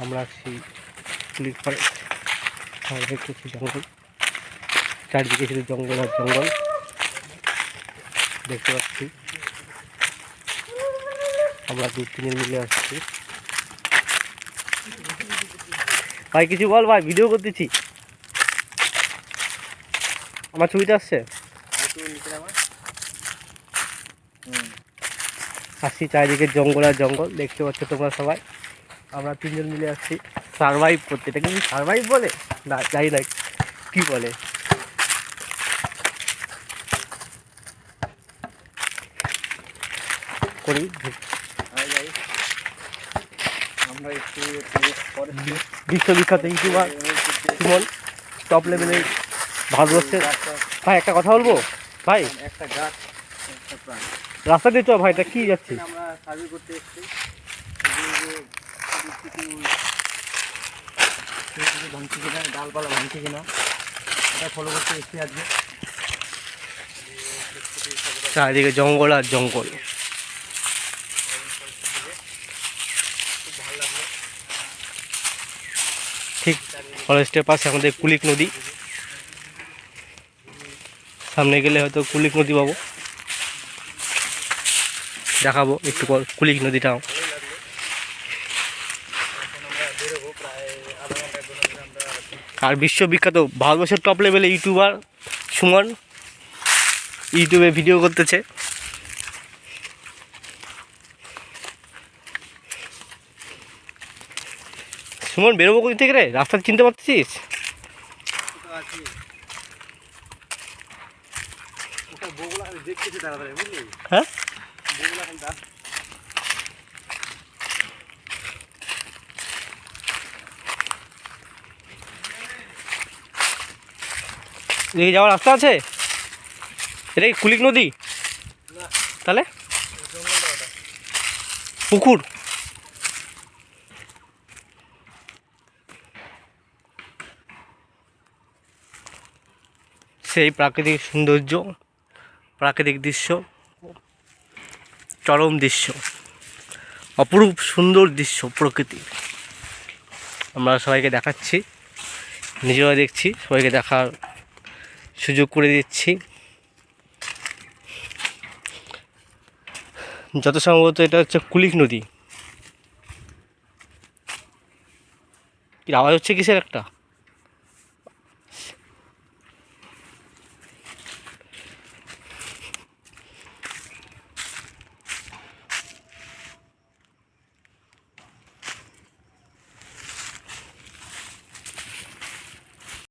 আমরা আসছি ক্লিক করে দেখতেছি জঙ্গল। চারদিকে শুধু জঙ্গল আর জঙ্গল। দেখতে পাচ্ছি। আমরা দু তিনজন মিলে আসছি। ভাই, কিছু বল ভাই, ভিডিও করতেছি। আমার ছবিটা আসছে? আসছি চারিদিকে জঙ্গল আর জঙ্গল। দেখতে পাচ্ছ তোমরা সবাই। আমরা তিনজন মিলে আসছি। সারভাইভ করতে এটা কিন্তু সারভাইভ বলে? না জানি না কি বলে? করি আমরা একটু বিশ্ববিখ্যাত ইউটিউবার সুমন টপ লেভেলের ভারতবর্ষের। ভাই একটা কথা বলব? ভাই একটা গাছ রাস্তা দিয়ে চল ভাই এটা কি যাচ্ছে? আমরা সার্ভে করতে এসেছি। ভাঙছে কিনা ডালপালা ভাঙছে কিনা এটা ফলো করতে আজকে চারিদিকে জঙ্গল আর জঙ্গল। ঠিক ফরেস্টের পাশে আমাদের কুলিক নদী। সামনে গেলে হয়তো কুলিক নদী পাবো। দেখাবো একটু পর কুলিক নদীটাও আর বিশ্ববিখ্যাত ভারতবর্ষের টপ লেভেলে ইউটিউবার সুমন ইউটিউবে ভিডিও করতেছে। সুমন বেরোবো কোথা থেকে রে? রাস্তা চিনতে বুঝলি? হ্যাঁ? এদিকে যাওয়ার রাস্তা আছে? এটা কি কুলিক নদী? তাহলে? পুকুর। সেই প্রাকৃতিক সৌন্দর্য প্রাকৃতিক দৃশ্য চরম দৃশ্য অপরূপ সুন্দর দৃশ্য প্রকৃতির আমরা সবাইকে দেখাচ্ছি নিজেরা দেখছি সবাইকে দেখার সুযোগ করে দিচ্ছি। যত সম্ভবত এটা হচ্ছে কুলিক নদী। আওয়াজ হচ্ছে কিসের একটা?